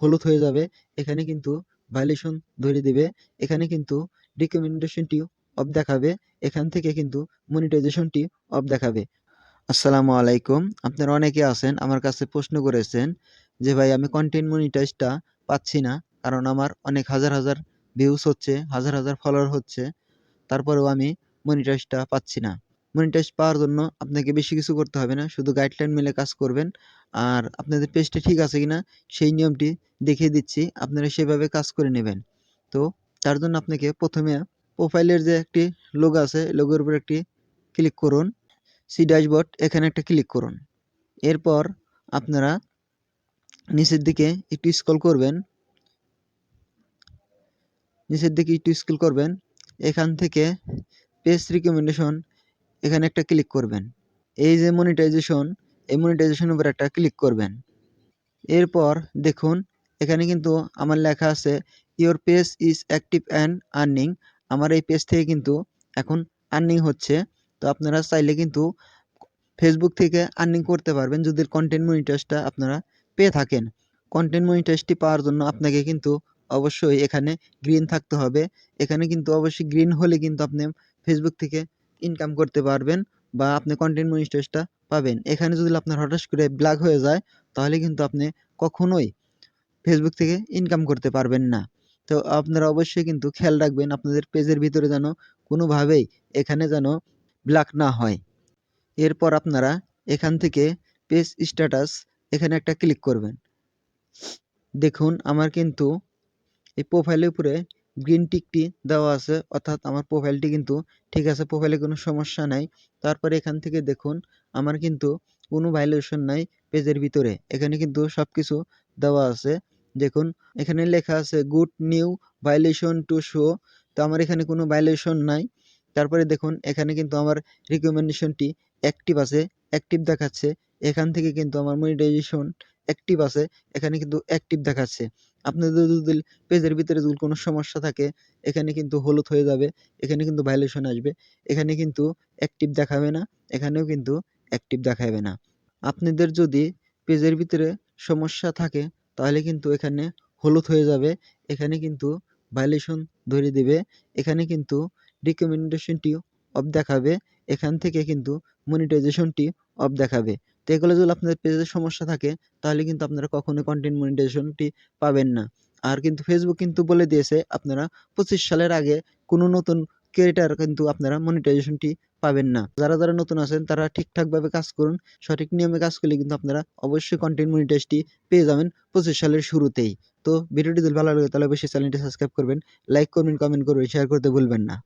হলুদ হয়ে যাবে। এখানে কিন্তু ভায়োলেশন ধরে দিবে। এখানে কিন্তু রিকমেন্ডেশনটি অফ দেখাবে। এখান থেকে কিন্তু মনিটাইজেশনটি অফ দেখাবে। আসসালামু আলাইকুম। আপনারা অনেকে আছেন, আমার কাছে প্রশ্ন করেছেন যে, ভাই, আমি কন্টেন্ট মনিটাইজটা পাচ্ছি না, কারণ আমার অনেক হাজার হাজার ভিউজ হচ্ছে, হাজার হাজার ফলোয়ার হচ্ছে, তারপরেও আমি মনিটাইজটা পাচ্ছি না। মনিটাইজ পাওয়ার জন্য আপনাকে বেশি কিছু করতে হবে না। শুধু গাইডলাইন মেলে কাজ করবেন। আর আপনাদের পেজটা ঠিক আছে কি না সেই নিয়মটি দেখিয়ে দিচ্ছি। আপনারা সেভাবে কাজ করে নেবেন। তো তার জন্য আপনাকে প্রথমে প্রোফাইলের যে একটি লোগো আছে লোগোর উপর একটি ক্লিক করুন। সি ড্যাশবোর্ড এখানে একটা ক্লিক করুন। এরপর আপনারা নিচের দিকে একটু স্ক্রল করবেন। নিচের দিকে একটু স্ক্রল করবেন। এখান থেকে পেজ রিকমেন্ডেশন এখানে একটা ক্লিক করবেন। এই যে মনিটাইজেশন এই মনিটাইজেশনের উপর একটা ক্লিক করবেন। এরপর দেখুন, এখানে কিন্তু আমার লেখা আছে your page is active and earning আমার এই পেজ থেকে কিন্তু এখন আর্নিং হচ্ছে। তো আপনারা চাইলে কিন্তু ফেসবুক থেকে আর্নিং করতে পারবেন যদি কন্টেন্ট মনিটাইজটা আপনারা পেয়ে থাকেন। কন্টেন্ট মনিটাইজটি পাওয়ার জন্য আপনাকে কিন্তু অবশ্যই এখানে গ্রিন থাকতে হবে। এখানে কিন্তু অবশ্যই গ্রিন হলে কিন্তু আপনি ফেসবুক থেকে ইনকাম করতে পারবেন বা আপনি কন্টেন্ট মনিটাইজটা পাবেন। এখানে যদি আপনার হঠাৎ করে ব্ল্যাক হয়ে যায়, তাহলে কিন্তু আপনি কখনোই ফেসবুক থেকে ইনকাম করতে পারবেন না। তো আপনারা অবশ্যই কিন্তু খেয়াল রাখবেন আপনাদের পেজের ভিতরে যেন কোনোভাবেই এখানে যেন ব্ল্যাক না হয়। এরপর আপনারা এখান থেকে পেজ স্ট্যাটাস এখানে একটা ক্লিক করবেন। দেখুন, আমার কিন্তু এই প্রোফাইলের উপরে গ্রিন টিকটি দেওয়া আছে, অর্থাৎ আমার প্রোফাইলটি কিন্তু ঠিক আছে প্রোফাইলে কোনো সমস্যা নাই। তারপরে এখান থেকে দেখুন, আমার কিন্তু কোনো ভাইলেশন নাই পেজের ভিতরে। এখানে কিন্তু সব কিছু দেওয়া আছে। দেখুন, এখানে লেখা আছে good new violation to show তো আমার এখানে কোনো ভাইলেশন নাই। তারপরে দেখুন, এখানে কিন্তু আমার রিকমেন্ডেশনটি অ্যাক্টিভ আছে অ্যাক্টিভ দেখাচ্ছে। এখান থেকে কিন্তু আমার মনিটাইজেশন অ্যাক্টিভ আছে, এখানে কিন্তু অ্যাক্টিভ দেখাচ্ছে। আপনাদের যদি পেজের ভিতরে যদি কোনো সমস্যা থাকে, এখানে কিন্তু হলুদ হয়ে যাবে, এখানে কিন্তু ভাইলেশন আসবে, এখানে কিন্তু অ্যাক্টিভ দেখাবে না, এখানেও কিন্তু অ্যাক্টিভ দেখাবে না। আপনাদের যদি পেজের ভিতরে সমস্যা থাকে, তাহলে কিন্তু এখানে হলুদ হয়ে যাবে, এখানে কিন্তু ভাইলেশন ধরে দেবে, এখানে কিন্তু রিকমেন্ডেশনটিও অফ দেখাবে, এখান থেকে কিন্তু মনিটাইজেশনটি অফ দেখাবে। তো এগুলো যদি আপনাদের পেজের সমস্যা থাকে, তাহলে কিন্তু আপনারা কখনোই কন্টেন্ট মনিটাইজেশনটি পাবেন না। আর কিন্তু ফেসবুক কিন্তু বলে দিয়েছে, আপনারা পঁচিশ সালের আগে কোনো নতুন ক্রিয়েটার কিন্তু আপনারা মনিটাইজেশনটি পাবেন না। যারা যারা নতুন আছেন, তারা ঠিকঠাকভাবে কাজ করুন, সঠিক নিয়মে কাজ করলে কিন্তু আপনারা অবশ্যই কন্টেন্ট মনিটাইজটি পেয়ে যাবেন পঁচিশ সালের শুরুতেই। তো ভিডিওটি যদি ভালো লাগে, তাহলে অবশ্যই চ্যানেলটি সাবস্ক্রাইব করবেন লাইক করবেন কমেন্ট করবেন শেয়ার করতে ভুলবেন না।